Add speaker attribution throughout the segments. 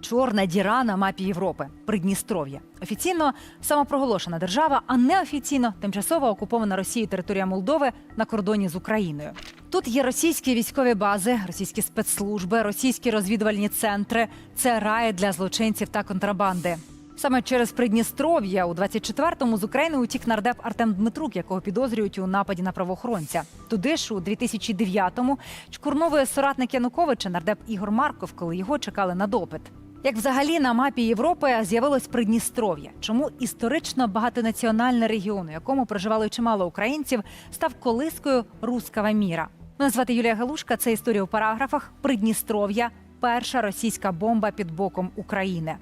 Speaker 1: Чорна діра на мапі Європи Придністров'я. Офіційно самопроголошена держава, а неофіційно тимчасово окупована Росією територія Молдови на кордоні з Україною. Тут є російські військові бази, російські спецслужби, російські розвідувальні центри. Це рай для злочинців та контрабанди. Саме через Придністров'я у 24-му з України утік нардеп Артем Дмитрук, якого підозрюють у нападі на правоохоронця. Туди ж у 2009-му чкурновує соратник Януковича нардеп Ігор Марков, коли його чекали на допит. Як взагалі на мапі Європи з'явилось Придністров'я? Чому історично багатонаціональний регіон, у якому проживало чимало українців, став колискою рускава міра? Мене звати Юлія Галушка. Це історія у параграфах Придністров'я, перша російська бомба під боком України.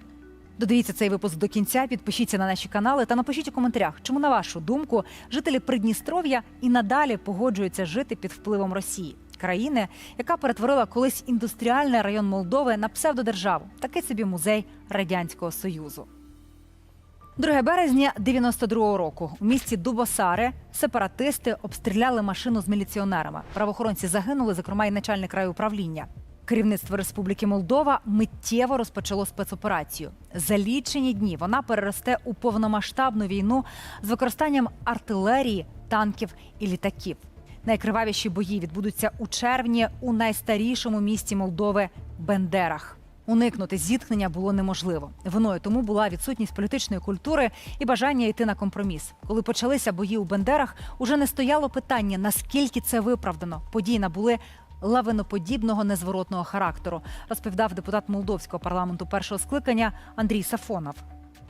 Speaker 1: Додивіться цей випуск до кінця, підпишіться на наші канали та напишіть у коментарях, чому, на вашу думку, жителі Придністров'я і надалі погоджуються жити під впливом Росії, країни, яка перетворила колись індустріальний район Молдови на псевдодержаву, такий собі музей радянського союзу. 2 березня 92-го року у місті Дубосаре сепаратисти обстріляли машину з міліціонерами. Правоохоронці загинули, зокрема, і начальник райуправління. Керівництво Республіки Молдова миттєво розпочало спецоперацію. За лічені дні вона переросте у повномасштабну війну з використанням артилерії, танків і літаків. Найкривавіші бої відбудуться у червні у найстарішому місті Молдови Бендерах. Уникнути зіткнення було неможливо. Виною тому була відсутність політичної культури і бажання йти на компроміс. Коли почалися бої у Бендерах, уже не стояло питання, наскільки це виправдано. Події набули лавиноподібного незворотного характеру, розповідав депутат молдовського парламенту першого скликання Андрій Сафонов.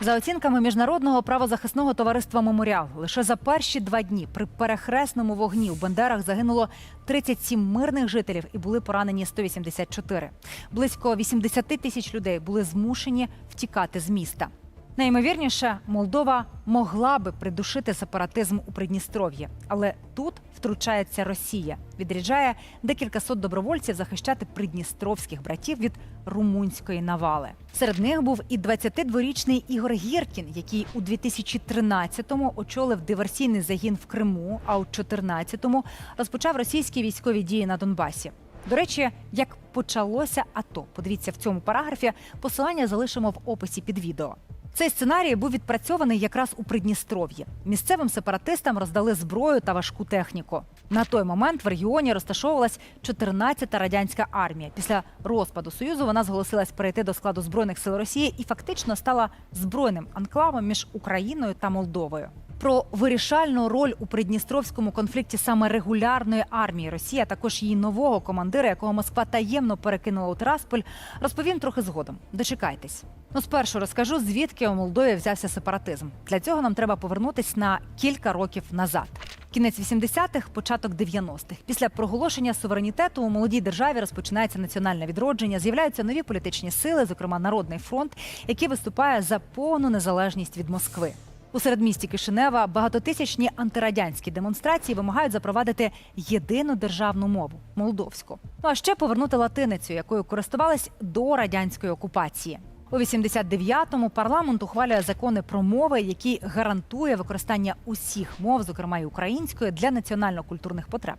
Speaker 1: За оцінками міжнародного правозахисного товариства Меморіал, лише за перші два дні при перехресному вогні у Бендерах загинуло 37 мирних жителів і були поранені 184. Близько 80 тисяч людей були змушені втікати з міста. Найімовірніше, Молдова могла би придушити сепаратизм у Придністров'ї, але тут втручається Росія, відряджає декілька сот добровольців захищати придністровських братів від румунської навали. Серед них був і 22-річний Ігор Гіркін, який у 2013-му очолив диверсійний загін в Криму, а у 2014-му розпочав російські військові дії на Донбасі. До речі, як почалося АТО, подивіться в цьому параграфі. Посилання залишимо в описі під відео. Цей сценарій був відпрацьований якраз у Придністров'ї. Місцевим сепаратистам роздали зброю та важку техніку. На той момент в регіоні розташовувалась 14-та радянська армія. Після розпаду союзу вона зголосилась перейти до складу збройних сил Росії і фактично стала збройним анклавом між Україною та Молдовою. Про вирішальну роль у придністровському конфлікті саме регулярної армії Росії, а також її нового командира, якого Москва таємно перекинула у Тирасполь, розповім трохи згодом. Дочекайтесь. Ну, спершу розкажу, звідки у Молдові взявся сепаратизм. Для цього нам треба повернутись на кілька років назад. Кінець 80-х, початок 90-х. Після проголошення суверенітету у молодій державі розпочинається національне відродження. З'являються нові політичні сили, зокрема Народний фронт, який виступає за повну незалежність від Москви. У середмісті Кишинева багатотисячні антирадянські демонстрації вимагають запровадити єдину державну мову молдовську. Ну а ще повернути латиницю, якою користувались до радянської окупації. У 89-му парламент ухвалює закони про мови, які гарантує використання усіх мов, зокрема й української, для національно-культурних потреб.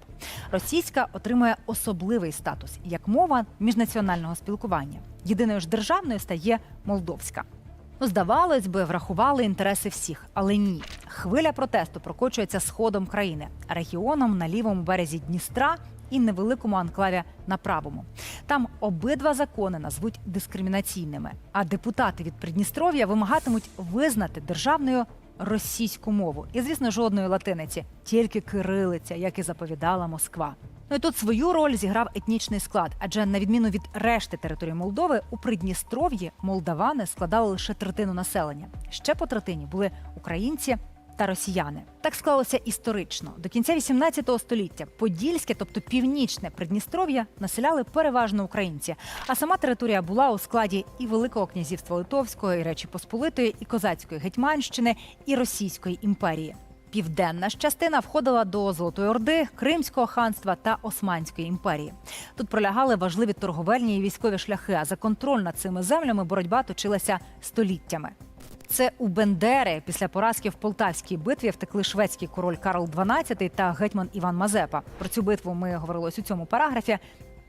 Speaker 1: Російська отримує особливий статус як мова міжнаціонального спілкування. Єдиною ж державною стає молдовська. Ну, здавалось би, врахували інтереси всіх, але ні. Хвиля протесту прокочується сходом країни, регіоном на лівому березі Дністра і невеликому анклаві на правому. Там обидва закони назвуть дискримінаційними. А депутати від Придністров'я вимагатимуть визнати державною російську мову. І, звісно, жодної латиниці, тільки кирилиця, як і заповідала Москва. Ну і тут свою роль зіграв етнічний склад, адже на відміну від решти території Молдови, у Придністров'ї молдавани складали лише третину населення. Ще по третині були українці та росіяни. Так склалося історично. До кінця 18 століття Подільське, тобто північне Придністров'я, населяли переважно українці. А сама територія була у складі і Великого князівства Литовського, і Речі Посполитої, і Козацької Гетьманщини, і Російської імперії. Південна ж частина входила до Золотої Орди, Кримського ханства та Османської імперії. Тут пролягали важливі торговельні і військові шляхи. А за контроль над цими землями боротьба точилася століттями. Це у Бендери після поразки в Полтавській битві втекли шведський король Карл XII та гетьман Іван Мазепа. Про цю битву ми говорили у цьому параграфі.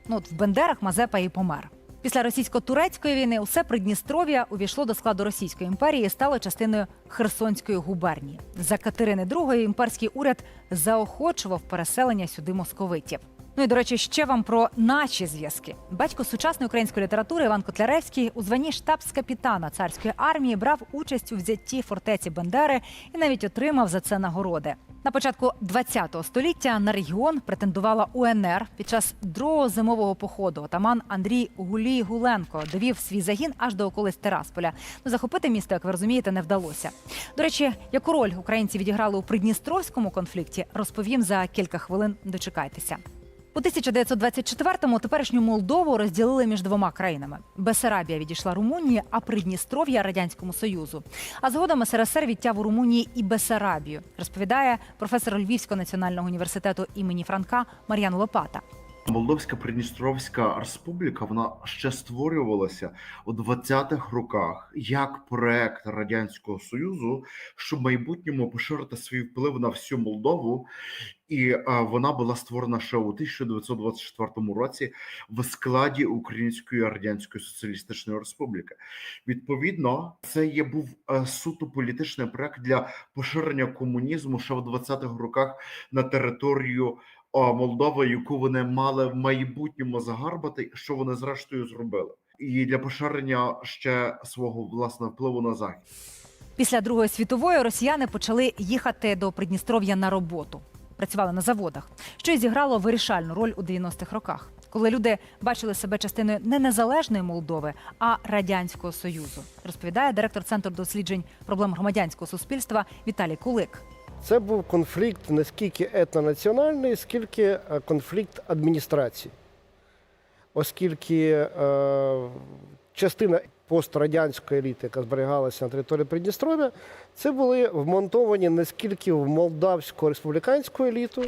Speaker 1: Ну от в Бендерах Мазепа і помер. Після російсько-турецької війни усе Придністров'я увійшло до складу Російської імперії і стало частиною Херсонської губернії. За Катерини II імперський уряд заохочував переселення сюди московитів. Ну і до речі, ще вам про наші зв'язки. Батько сучасної української літератури Іван Котляревський у званні штабс-капітана царської армії брав участь у взятті фортеці Бендери і навіть отримав за це нагороди. На початку ХХ століття на регіон претендувала УНР під час другого зимового походу. Отаман Андрій Гулій Гуленко довів свій загін аж до околиць Терасполя. Ну захопити місто, як ви розумієте, не вдалося. До речі, яку роль українці відіграли у придністровському конфлікті, розповім за кілька хвилин. Дочекайтеся. У 1924-му теперішню Молдову розділили між двома країнами. Бесарабія відійшла Румунії, а Придністров'я радянському союзу. А згодом СРСР відтяв у Румунії і Бесарабію, розповідає професор Львівського національного університету імені Франка Мар'ян Лопата.
Speaker 2: Молдовська Придністровська Республіка вона ще створювалася у 20-х роках як проект радянського союзу, щоб в майбутньому поширити свій вплив на всю Молдову, і а, вона була створена ще у 1924 році в складі Української Радянської Соціалістичної Республіки. Відповідно, це є був е, суто політичний проект для поширення комунізму ще в 20-х роках на територію Молдова, яку вони мали в майбутньому загарбати, що вони зрештою зробили, і для поширення ще свого власного впливу на захід.
Speaker 1: Після Другої світової росіяни почали їхати до Придністров'я на роботу. Працювали на заводах, що й зіграло вирішальну роль у 90-х роках, коли люди бачили себе частиною не незалежної Молдови, а радянського союзу. Розповідає директор центру досліджень проблем громадянського суспільства Віталій Кулик.
Speaker 3: Це був конфлікт не скільки етнонаціональний, скільки е, конфлікт адміністрації. Оскільки е, частина пострадянської еліти, яка зберігалася на території Придністров'я, це були вмонтовані не скільки в молдавську республіканську еліту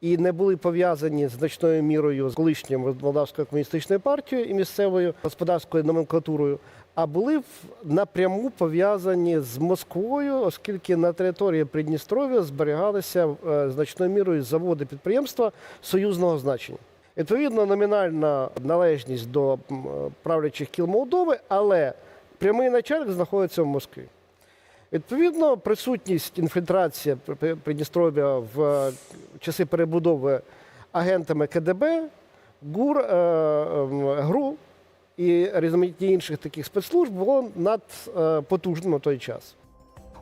Speaker 3: і не були пов'язані значною мірою з колишньою молдавською комуністичною партією і місцевою господарською номенклатурою, а були напряму пов'язані з Москвою, оскільки на території Придністров'я зберігалися е, значною мірою заводи підприємства союзного значення. Відповідно, номінальна належність до е, правлячих кіл Молдови, але прямий начальник знаходиться в Москві. Відповідно, присутність інфільтрація При- При- Придністров'я в е, часи перебудови агентами КДБ, ГУР, ем, ГРУ і різноманітні інших таких спецслужб було надпотужним на той час.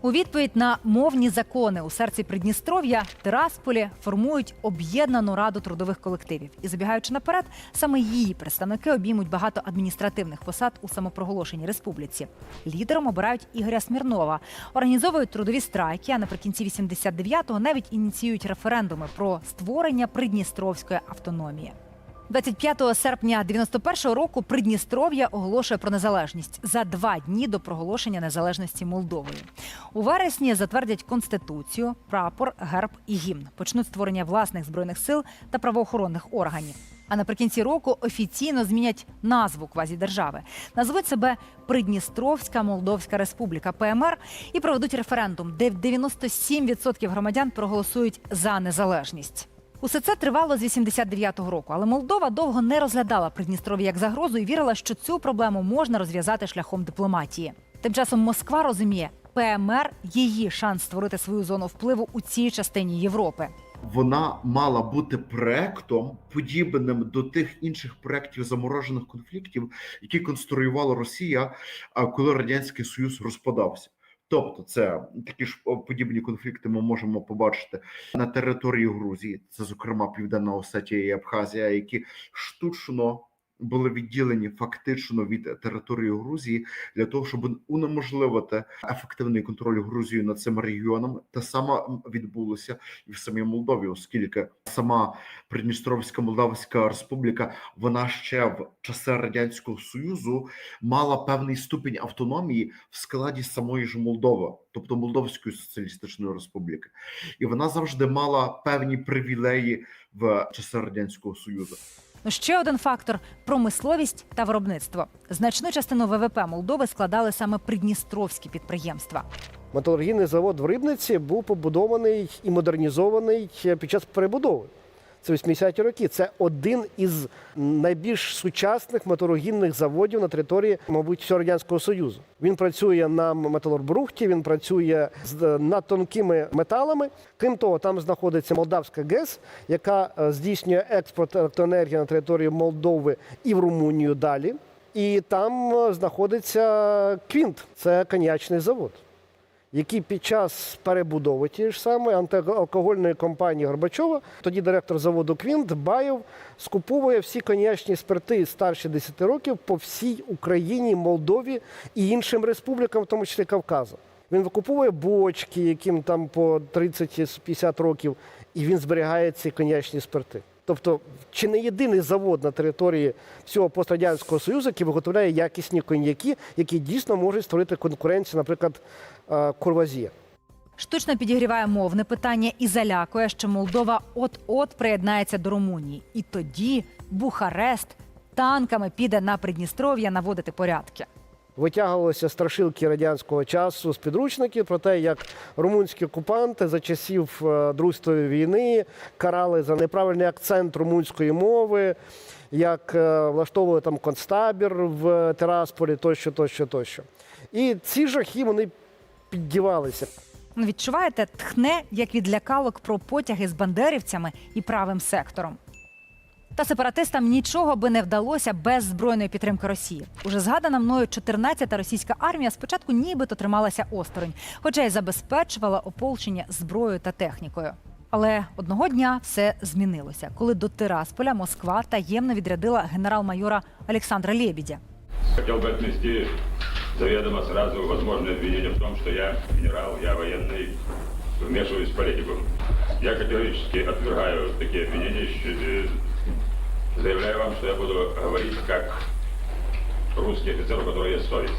Speaker 1: У відповідь на мовні закони у серці Придністров'я Тирасполі формують об'єднану раду трудових колективів. І забігаючи наперед, саме її представники обіймуть багато адміністративних посад у самопроголошеній республіці. Лідером обирають Ігоря Смірнова, організовують трудові страйки. А наприкінці 89-го навіть ініціюють референдуми про створення Придністровської автономії. 25 серпня 91-го року Придністров'я оголошує про незалежність за два дні до проголошення незалежності Молдовою. У вересні затвердять конституцію, прапор, герб і гімн. Почнуть створення власних збройних сил та правоохоронних органів. А наприкінці року офіційно змінять назву квазідержави. Назвуть себе Придністровська Молдовська Республіка ПМР і проведуть референдум, де 97% громадян проголосують за незалежність. Усе це тривало з 89-го року, але Молдова довго не розглядала Придністров'я як загрозу і вірила, що цю проблему можна розв'язати шляхом дипломатії. Тим часом Москва розуміє, ПМР її шанс створити свою зону впливу у цій частині Європи.
Speaker 2: Вона мала бути проектом, подібним до тих інших проєктів заморожених конфліктів, які конструювала Росія, коли радянський союз розпадався. Тобто, це такі ж подібні конфлікти ми можемо побачити на території Грузії, це зокрема Південна Осетія і Абхазія, які штучно були відділені фактично від території Грузії для того, щоб унеможливити ефективний контроль Грузії над цими регіонами. Те саме відбулося і в самій Молдові, оскільки сама Придністровська Молдавська Республіка вона ще в часи радянського союзу мала певний ступінь автономії в складі самої ж Молдови, тобто Молдовської соціалістичної республіки, і вона завжди мала певні привілеї в часи радянського союзу.
Speaker 1: Ну, ще один фактор промисловість та виробництво. Значну частину ВВП Молдови складали саме придністровські підприємства.
Speaker 3: Металургійний завод в Рибниці був побудований і модернізований під час перебудови. Це 80-ті роки. Це один із найбільш сучасних металургійних заводів на території, мабуть, всього радянського союзу. Він працює на металурбрухті, він працює з над тонкими металами. Крім того, там знаходиться Молдавська ГЕС, яка е, здійснює експорт електроенергії на територію Молдови і в Румунію далі. І там е, знаходиться Квінт, це коньячний завод який під час перебудови тієї ж самої антиалкогольної компанії Горбачова, тоді директор заводу Квінт Баєв скуповує всі коньячні спирти старші 10 років по всій Україні, Молдові і іншим республікам, в тому числі Кавказу. Він викуповує бочки, яким там по 30-50 років, і він зберігає ці коньячні спирти. Тобто, чи не єдиний завод на території всього пострадянського союзу, який виготовляє якісні коньяки, які дійсно можуть створити конкуренцію, наприклад, е, Курвазія.
Speaker 1: Штучно підігріває мовне питання і залякує, що Молдова от-от приєднається до Румунії. І тоді Бухарест танками піде на Придністров'я наводити порядки.
Speaker 3: Витягувалися страшилки радянського часу з підручників про те, як румунські окупанти за часів е, Другої війни карали за неправильний акцент румунської мови, як е, влаштовували там концтабір в Терасполі, тощо, тощо, тощо. І ці жахи вони піддівалися.
Speaker 1: Відчуваєте, тхне, як від лякалок про потяги з бандерівцями і правим сектором. Та сепаратистам нічого би не вдалося без збройної підтримки Росії. Уже згадана мною 14-та російська армія спочатку нібито трималася осторонь, хоча й забезпечувала ополчення зброєю та технікою. Але одного дня все змінилося, коли до Тирасполя Москва таємно відрядила генерал-майора Олександра Лєбідя.
Speaker 4: Хотел бы отнести заведомо сразу возможное обвинение в том, что я генерал, я военный, вмешиваюсь в политику. Я категорически отвергаю такие обвинения, заявляю вам, что я буду говорить как русский офицер, у которого есть совесть.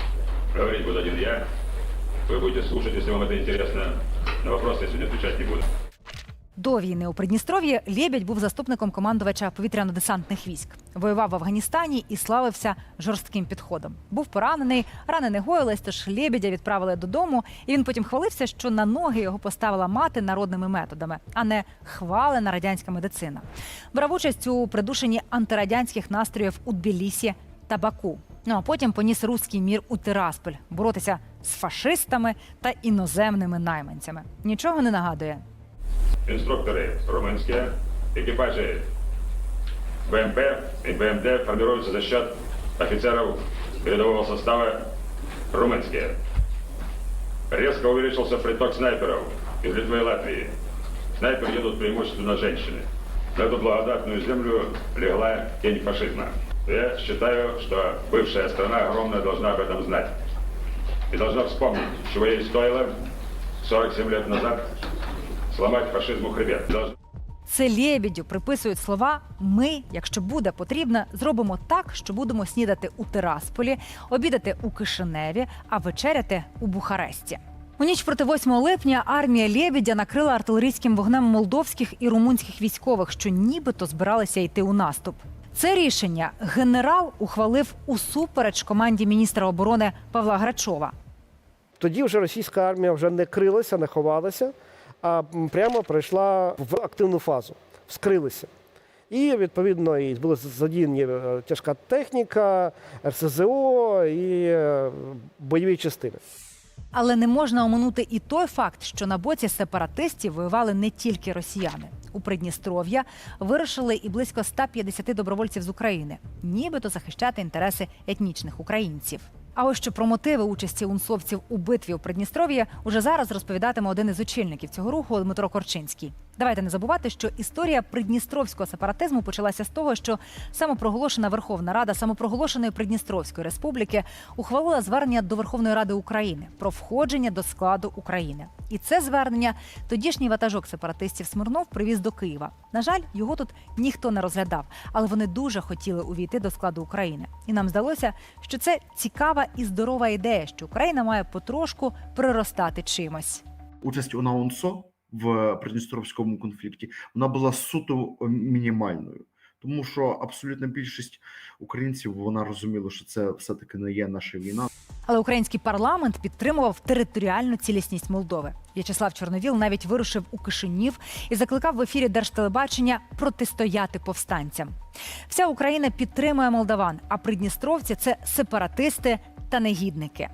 Speaker 4: Говорить буду один я, вы будете слушать, если вам это интересно. На вопросы я сегодня отвечать не буду.
Speaker 1: До війни у Придністров'ї Лєбідь був заступником командувача повітряно-десантних військ. Воював в Афганістані і славився жорстким підходом. Був поранений, рани не гоїлись, тож Лєбідя відправили додому. І він потім хвалився, що на ноги його поставила мати народними методами, а не хвалена радянська медицина. Брав участь у придушенні антирадянських настроїв у Тбілісі та Баку. Ну а потім поніс руський мір у Тирасполь боротися з фашистами та іноземними найманцями. Нічого не нагадує.
Speaker 4: Инструкторы румынские, экипажи БМП и БМД формируются за счет офицеров рядового состава румынские. Резко увеличился приток снайперов из Литвы и Латвии. Снайперы едут преимущественно женщины. На эту благодатную землю легла тень фашизма. Я считаю, что бывшая страна огромная должна об этом знать. И должна вспомнить, чего ей стоило 47 лет назад сломать фашизму хребет.
Speaker 1: Це Лєбідю приписують слова Ми, якщо буде потрібно, зробимо так, що будемо снідати у Тирасполі, обідати у Кишиневі, а вечеряти у Бухаресті. У ніч проти 8 липня армія Лєбідя накрила артилерійським вогнем молдовських і румунських військових, що нібито збиралися йти у наступ. Це рішення генерал ухвалив усупереч команді міністра оборони Павла Грачова.
Speaker 3: Тоді вже російська армія вже не крилася, не ховалася, а прямо прийшла в активну фазу, вскрилися. І відповідно і були задіяні е, тяжка техніка, РСЗО і е, бойові частини.
Speaker 1: Але не можна оминути і той факт, що на боці сепаратистів воювали не тільки росіяни. У Придністров'я вирушили і близько 150 добровольців з України, нібито захищати інтереси етнічних українців. А ось що про мотиви участі унсовців у битві у Придністров'ї уже зараз розповідатиме один із очільників цього руху Дмитро Корчинський. Давайте не забувати, що історія придністровського сепаратизму почалася з того, що самопроголошена Верховна Рада самопроголошеної Придністровської республіки ухвалила звернення до Верховної Ради України про входження до складу України. І це звернення тодішній ватажок сепаратистів Смирнов привіз до Києва. На жаль, його тут ніхто не розглядав, але вони дуже хотіли увійти до складу України. І нам здалося, що це цікава і здорова ідея, що Україна має потрошку приростати чимось.
Speaker 2: Участь УНА УНСО в Придністровському конфлікті вона була суто е, мінімальною. Тому що абсолютна більшість українців вона розуміла, що це все-таки не є наша війна.
Speaker 1: Але український парламент підтримував територіальну цілісність Молдови. В'ячеслав Чорновіл навіть вирушив у Кишинів і закликав в ефірі держтелебачення протистояти повстанцям. Вся Україна підтримує молдаван, а придністровці це сепаратисти та негідники.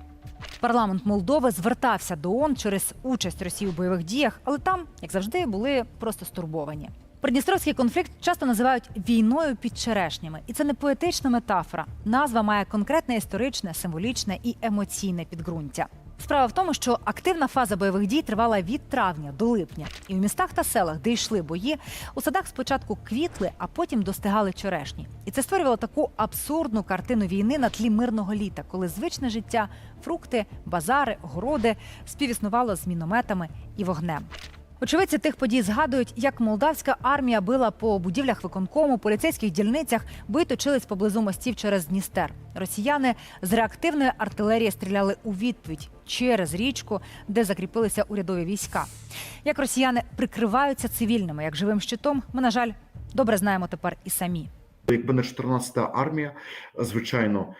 Speaker 1: Парламент Молдови звертався до ООН через участь Росії у бойових діях, але там, як завжди, були просто стурбовані. Придністровський конфлікт часто називають війною під черешнями, і це не поетична метафора. Назва має конкретне історичне, символічне і емоційне підґрунтя. Справа в тому, що активна фаза бойових дій тривала від травня до липня, і в містах та селах, де йшли бої, у садах спочатку квітли, а потім достигали черешні. І це створювало таку абсурдну картину війни на тлі мирного літа, коли звичне життя, фрукти, базари, городи співіснувало з мінометами і вогнем. Очевидці тих подій згадують, як молдавська армія била по будівлях виконкому, поліцейських дільницях, бої точились поблизу мостів через Дністер. Росіяни з реактивної артилерії стріляли у відповідь через річку, де закріпилися урядові війська. Як росіяни прикриваються цивільними як живим щитом, ми, на жаль, добре знаємо тепер і самі.
Speaker 2: Якби не 14-та армія, звичайно,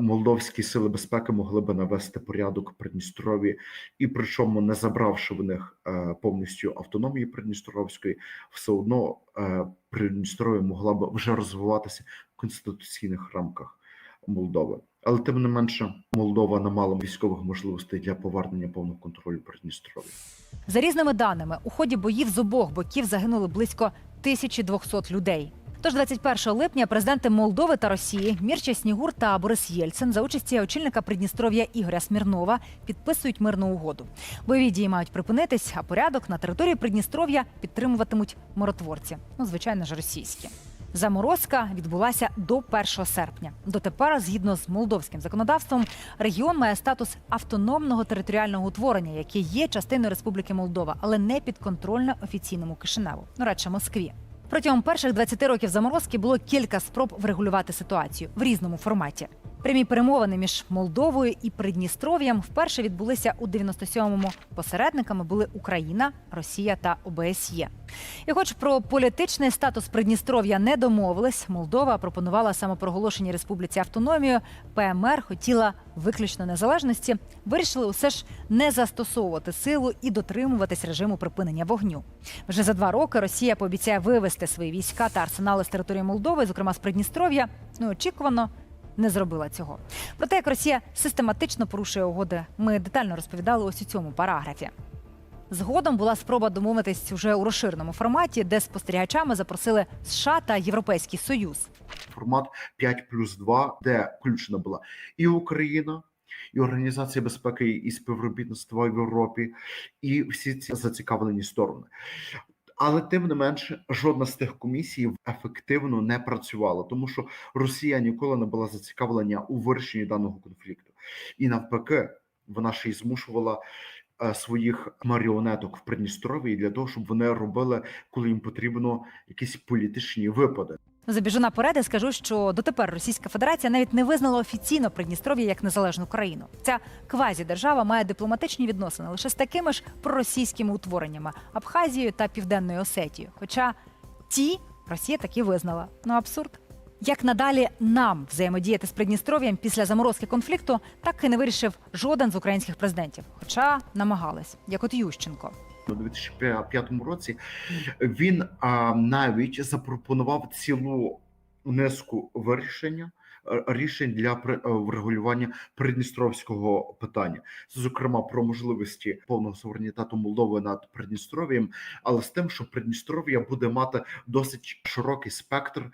Speaker 2: молдовські сили безпеки могли би навести порядок в Придністрові, і причому не забравши в них е, повністю автономії Придністровської, все одно е, Придністров'я могла б вже розвиватися в конституційних рамках Молдови. Але тим не менше, Молдова не мала військових можливостей для повернення повного контролю Придністров'я.
Speaker 1: За різними даними, у ході боїв з обох боків загинули близько 1200 людей. Тож 21 липня президенти Молдови та Росії Мірча Снігур та Борис Єльцин за участі очільника Придністров'я Ігоря Смірнова підписують мирну угоду. Бойові дії мають припинитись, а порядок на території Придністров'я підтримуватимуть миротворці. Ну, звичайно ж, російські. Заморозка відбулася до 1 серпня. Дотепер, згідно з молдовським законодавством, регіон має статус автономного територіального утворення, яке є частиною Республіки Молдова, але не підконтрольне офіційному Кишиневу, ну радше Москві. Протягом перших 20 років заморозки було кілька спроб врегулювати ситуацію в різному форматі. Прямі перемовини між Молдовою і Придністров'ям вперше відбулися у 97-му. Посередниками були Україна, Росія та ОБСЄ. І хоч про політичний статус Придністров'я не домовились, Молдова пропонувала самопроголошеній республіці автономію. ПМР хотіла виключно незалежності. Вирішили усе ж не застосовувати силу і дотримуватись режиму припинення вогню. Вже за два роки Росія пообіцяє вивести свої війська та арсенали з території Молдови, зокрема з Придністров'я. Ну очікувано. Не зробила цього. Про те, як Росія систематично порушує угоди, ми детально розповідали ось у цьому параграфі. Згодом була спроба домовитись уже у розширеному форматі, де спостерігачами запросили США та Європейський Союз.
Speaker 2: формат 5 плюс 2, де включена була і Україна, і Організація безпеки і співробітництва в Європі, і всі ці зацікавлені сторони. Але тим не менше, жодна з тих комісій ефективно не працювала, тому що Росія ніколи не була зацікавлена у вирішенні даного конфлікту, і навпаки, вона ще й змушувала е, своїх маріонеток в Придністров'ї для того, щоб вони робили, коли їм потрібно, якісь політичні випади.
Speaker 1: Забіжу наперед і скажу, що дотепер Російська Федерація навіть не визнала офіційно Придністров'я як незалежну країну. Ця квазі-держава має дипломатичні відносини лише з такими ж проросійськими утвореннями Абхазією та Південною Осетією. Хоча ті Росія таки визнала. Ну абсурд. Як надалі нам взаємодіяти з Придністров'ям після заморозки конфлікту, так і не вирішив жоден з українських президентів, хоча намагались, як от Ющенко.
Speaker 2: У 2005 році він а, навіть запропонував цілу низку вирішення е, рішень для е, врегулювання придністровського питання, зокрема про можливості повного суверенітету Молдови над Придністров'ям, але з тим, що Придністров'я буде мати досить широкий спектр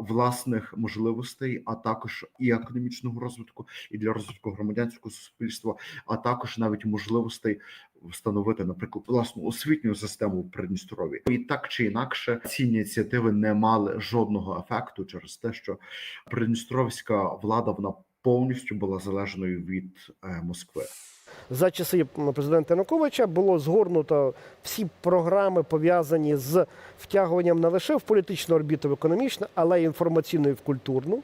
Speaker 2: власних можливостей, а також і економічного розвитку, і для розвитку громадянського суспільства, а також навіть можливостей встановити, наприклад, власну освітню систему в Придністров'ї. І так чи інакше, ці ініціативи не мали жодного ефекту через те, що придністровська влада вона повністю була залежною від е, Москви.
Speaker 3: За часи президента Януковича було згорнуто всі програми, пов'язані з втягуванням не лише в політичну орбіту, в економічну, але й інформаційну і в культурну.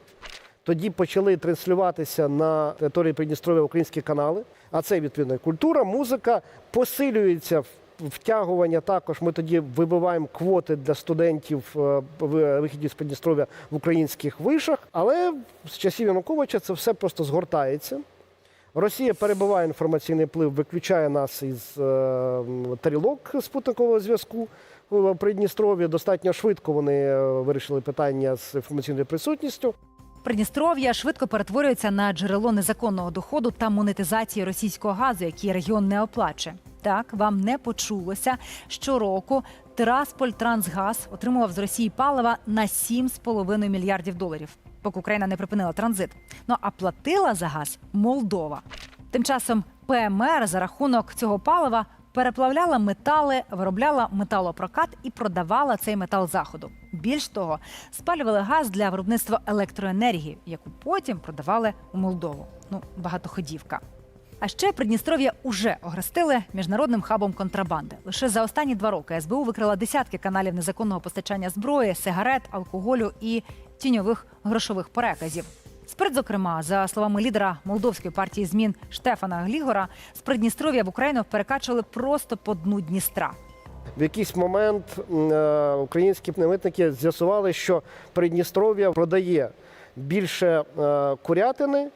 Speaker 3: Тоді почали транслюватися на території Придністров'я українські канали. А це відповідно культура, музика посилюється втягування. Також ми тоді вибиваємо квоти для студентів е, в- вихідів з Придністров'я в українських вишах. Але з часів Януковича це все просто згортається. Росія перебуває інформаційний вплив, виключає нас із е, тарілок спутникового зв'язку в Придністров'ї. Достатньо швидко вони е, вирішили питання з інформаційною присутністю.
Speaker 1: Придністров'я швидко перетворюється на джерело незаконного доходу та монетизації російського газу, який регіон не оплачує. Так вам не почулося. Щороку Тирасполь Трансгаз отримував з Росії палива на 7,5 мільярдів доларів, поки Україна не припинила транзит. Ну а платила за газ Молдова. Тим часом ПМР за рахунок цього палива переплавляла метали, виробляла металопрокат і продавала цей метал заходу. Більш того, спалювали газ для виробництва електроенергії, яку потім продавали у Молдову. Ну, багатоходівка. А ще Придністров'я уже огрестили міжнародним хабом контрабанди. Лише за останні два роки СБУ викрила десятки каналів незаконного постачання зброї, сигарет, алкоголю і тіньових грошових переказів. Спирт, зокрема, за словами лідера молдовської партії змін Штефана Глігора, з Придністров'я в Україну перекачували просто по дну Дністра.
Speaker 3: В якийсь момент е, українські митники з'ясували, що Придністров'я продає більше е, курятини,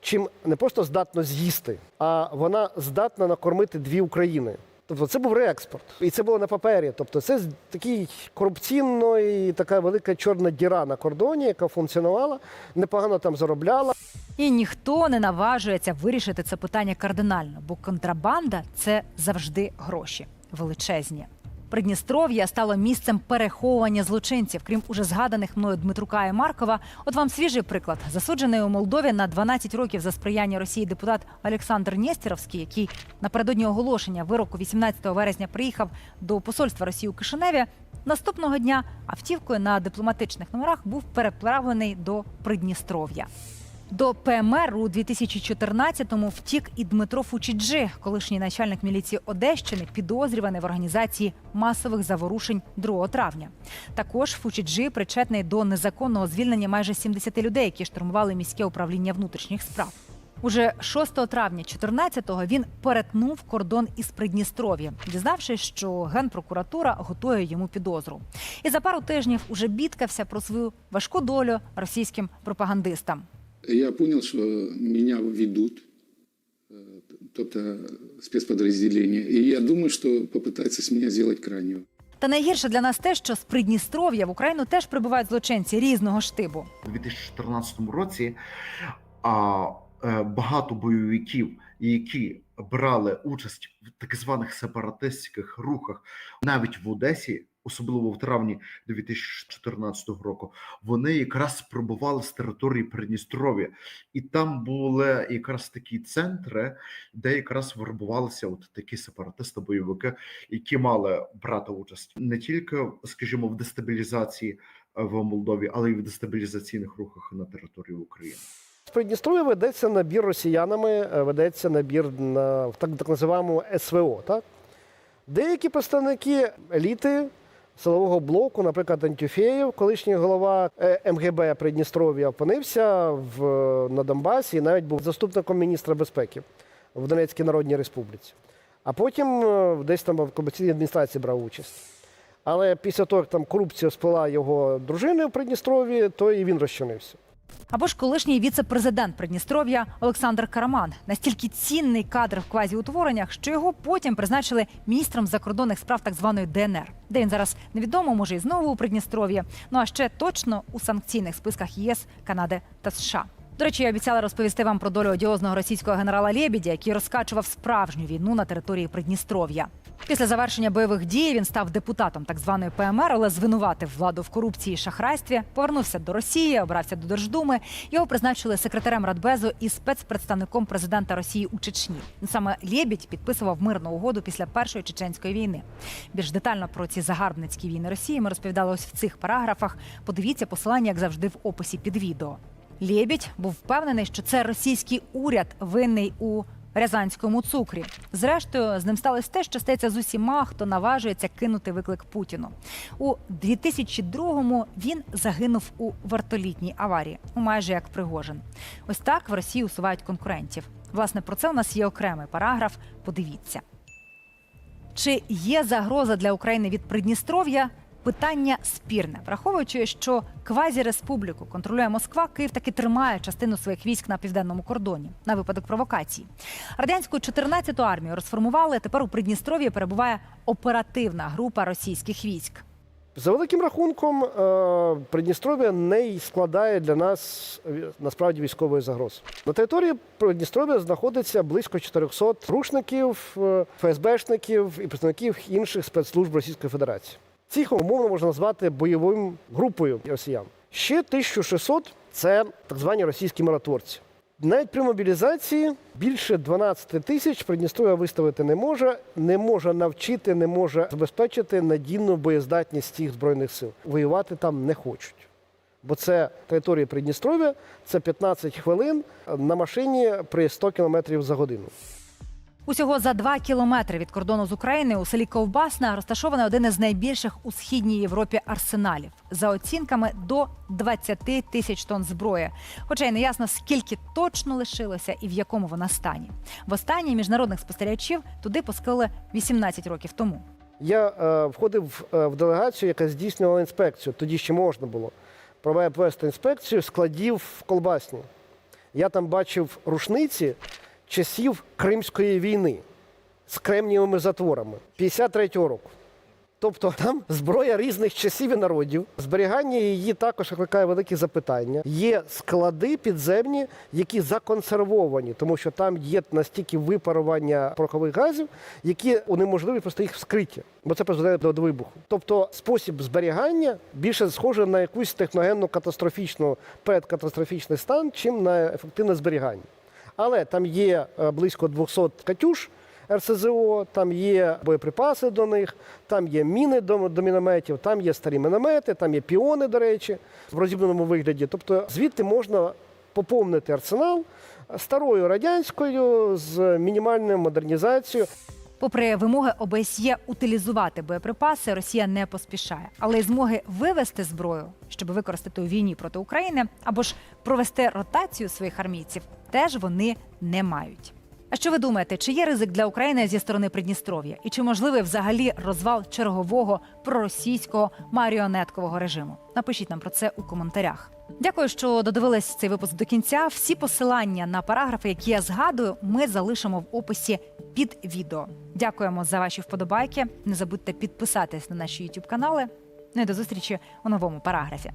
Speaker 3: чим не просто здатно з'їсти, а вона здатна накормити дві України. Тобто це був реекспорт, і це було на папері. Тобто, це такий корупційно і така велика чорна діра на кордоні, яка функціонувала, непогано там заробляла.
Speaker 1: І ніхто не наважується вирішити це питання кардинально, бо контрабанда це завжди гроші величезні. Придністров'я стало місцем переховування злочинців, крім уже згаданих мною Дмитрука і Маркова. От вам свіжий приклад. Засуджений у Молдові на 12 років за сприяння Росії депутат Олександр Нєстєровський, який напередодні оголошення вироку 18 вересня приїхав до посольства Росії у Кишиневі. Наступного дня автівкою на дипломатичних номерах був переправлений до Придністров'я. До ПМР у 2014-му втік і Дмитро Фучіджи, колишній начальник міліції Одещини, підозрюваний в організації масових заворушень 2 травня. Також Фучіджи причетний до незаконного звільнення майже 70 людей, які штурмували міське управління внутрішніх справ. Уже 6 травня 14-го він перетнув кордон із Придністров'я, дізнавшись, що генпрокуратура готує йому підозру. І за пару тижнів уже бідкався про свою важку долю російським пропагандистам.
Speaker 5: Я понял, что меня ведут, тобто спецподразделения, и я думаю, что попытаются с меня сделать крайнего.
Speaker 1: Та найгірше для нас те, що з Придністров'я в Україну теж прибувають злочинці різного штибу.
Speaker 2: У 2014 році а, е, багато бойовиків, які брали участь в так званих сепаратистських рухах, навіть в Одесі, особливо в травні 2014 року, вони якраз пробували з території Придністров'я, і там були якраз такі центри, де якраз вербувалися от такі сепаратисти, бойовики, які мали брати участь не тільки, скажімо, в дестабілізації е, в Молдові, але й в дестабілізаційних рухах на території України.
Speaker 3: З Придністров'я ведеться набір росіянами, е, ведеться набір на так, так називаємо СВО. Так? Деякі представники еліти силового блоку, наприклад, Антюфєєв, колишній голова е, МГБ Придністров'я, опинився в, на Донбасі і навіть був заступником міністра безпеки в Донецькій Народній Республіці. А потім е, десь там в комерційній адміністрації брав участь. Але після того, як там корупція спила його дружиною в Придністрові, то і він розчинився.
Speaker 1: Або ж колишній віце-президент Придністров'я Олександр Караман, настільки цінний кадр в квазіутвореннях, що його потім призначили міністром закордонних справ так званої ДНР, де він зараз невідомо, може і знову у Придністров'ї. Ну а ще точно у санкційних списках ЄС, Канади та США. До речі, я обіцяла розповісти вам про долю одіозного російського генерала Лєбідя, який розкачував справжню війну на території Придністров'я. Після завершення бойових дій він став депутатом так званої ПМР, але звинуватив владу в корупції і шахрайстві. Повернувся до Росії, обрався до Держдуми. Його призначили секретарем Радбезу і спецпредставником президента Росії у Чечні. Саме Лєбідь підписував мирну угоду після першої чеченської війни. Більш детально про ці загарбницькі війни Росії ми розповідали ось в цих параграфах. Подивіться посилання, як завжди, в описі під відео. Лєбідь був впевнений, що це російський уряд винний у рязанському цукрі. Зрештою, з ним сталося те, що стається з усіма, хто наважується кинути виклик Путіну. У 2002-му він загинув у вертолітній аварії, ну, майже як Пригожин. Ось так в Росії усувають конкурентів. Власне, про це у нас є окремий параграф. Подивіться. Чи є загроза для України від Придністров'я? Питання спірне, враховуючи, що квазі-республіку контролює Москва, Київ таки тримає частину своїх військ на південному кордоні на випадок провокацій. Радянську 14-ту армію розформували. Тепер у Придністров'ї перебуває оперативна група російських військ.
Speaker 3: За великим рахунком, е, Придністров'я не складає для нас е, насправді військової загрози. На території Придністров'я знаходиться близько 400 рушників, е, ФСБшників і представників інших спецслужб Російської Федерації. Цих умовно можна назвати бойовою групою росіян. Ще 1600 – це так звані російські миротворці. Навіть при мобілізації більше 12 тисяч Придністров'я виставити не може, не може навчити, не може забезпечити надійну боєздатність цих збройних сил. Воювати там не хочуть. Бо це територія Придністров'я, це 15 хвилин на машині при 100 км за годину.
Speaker 1: Усього за два кілометри від кордону з Україною у селі Ковбасна розташований один із найбільших у східній Європі арсеналів за оцінками до 20 тисяч тонн зброї. Хоча й не ясно, скільки точно лишилося і в якому вона стані. Востаннє міжнародних спостерігачів туди пускали 18 років тому.
Speaker 3: Я е, входив е, в делегацію, яка здійснювала інспекцію. Тоді ще можна було провести інспекцію складів в колбасні. Я там бачив рушниці часів Кримської війни з кремнієвими затворами 53-го року. Тобто там зброя різних часів і народів. Зберігання її також викликає великі запитання. Є склади підземні, які законсервовані, тому що там є настільки випарування порохових газів, які унеможливі просто їх вскриття, бо це призведе до, вибуху. Тобто спосіб зберігання більше схожий на якусь техногенну катастрофічну предкатастрофічний стан, чим на ефективне зберігання. Але там є е, близько 200 катюш. РСЗО, там є боєприпаси до них, там є міни до, до мінометів, там є старі міномети, там є піони, до речі, в розібраному вигляді. Тобто звідти можна поповнити арсенал старою радянською з мінімальною модернізацією.
Speaker 1: Попри вимоги ОБСЄ утилізувати боєприпаси, Росія не поспішає, але й змоги вивести зброю, щоб використати у війні проти України, або ж провести ротацію своїх армійців, теж вони не мають. А що ви думаєте, чи є ризик для України зі сторони Придністров'я? І чи можливий взагалі розвал чергового проросійського маріонеткового режиму? Напишіть нам про це у коментарях. Дякую, що додивились цей випуск до кінця. Всі посилання на параграфи, які я згадую, ми залишимо в описі під відео. Дякуємо за ваші вподобайки. Не забудьте підписатись на наші youtube канали. Ну і до зустрічі у новому параграфі.